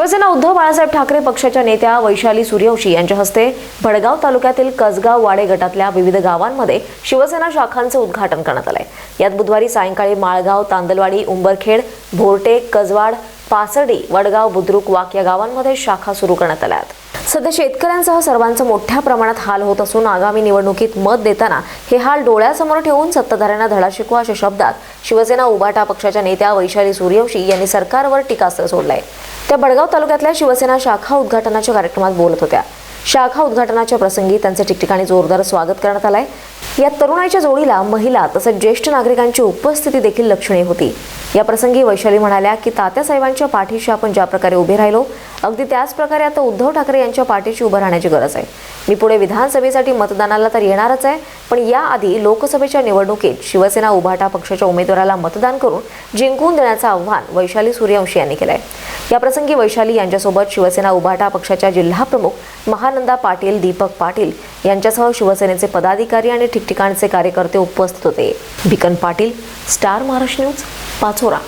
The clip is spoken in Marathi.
शिवसेना उद्धव बाळासाहेब ठाकरे पक्षाच्या नेत्या वैशाली सूर्यवंशी यांच्या हस्ते भडगाव तालुक्यातील कसगाव वाडे गटातल्या विविध गावांमध्ये शिवसेना शाखांचं उद्घाटन करण्यात आलंय. यात बुधवारी सायंकाळी माळगाव तांदलवाडी उंबरखेड भोरटे कसवाड पासडी वडगाव बुद्रुक वाक या गावांमध्ये शाखा सुरू करण्यात आल्या आहेत. सध्या शेतकऱ्यांसह सर्वांचा मोठ्या प्रमाणात हाल होत असून आगामी निवडणुकीत मत देताना हे हाल डोळ्यासमोर ठेवून सत्ताधाऱ्यांना धडा शिकवा अशा शब्दात शिवसेना उबाटा पक्षाच्या नेत्या वैशाली सूर्यवंशी यांनी सरकारवर टीकास्त्र आहे त्या बडगाव तालुक्यातल्या शिवसेना शाखा उद्घाटनाच्या कार्यक्रमात बोलत होत्या. शाखा उद्घाटनाच्या प्रसंगी त्यांचे ठिकठिकाणी जोरदार स्वागत करण्यात आलंय. या तरुणाईच्या जोडीला महिला तसंच ज्येष्ठ नागरिकांची उपस्थिती देखील लक्षणीय होती. या प्रसंगी वैशाली म्हणाल्या की तात्यासाहेबांच्या पाठीशी आपण ज्या प्रकारे उभे राहिलो अगदी त्याच प्रकारे आता उद्धव ठाकरे यांच्या पाठीशी उभं राहण्याची गरज आहे. मी पुढे विधानसभेसाठी मतदानाला तर येणारच आहे पण याआधी लोकसभेच्या निवडणुकीत शिवसेना उभाटा पक्षाच्या उमेदवाराला मतदान करून जिंकून देण्याचं आव्हान वैशाली सूर्यवंशी यांनी केलं आहे याप्रसंगी वैशाली यांच्यासोबत शिवसेना उभाटा पक्षाच्या जिल्हा प्रमुख महानंदा पाटील दीपक पाटील यांच्यासह शिवसेनेचे पदाधिकारी आणि ठिकठिकाणचे कार्यकर्ते उपस्थित होते. Bhikan Patil star Maharashtra news Pachora.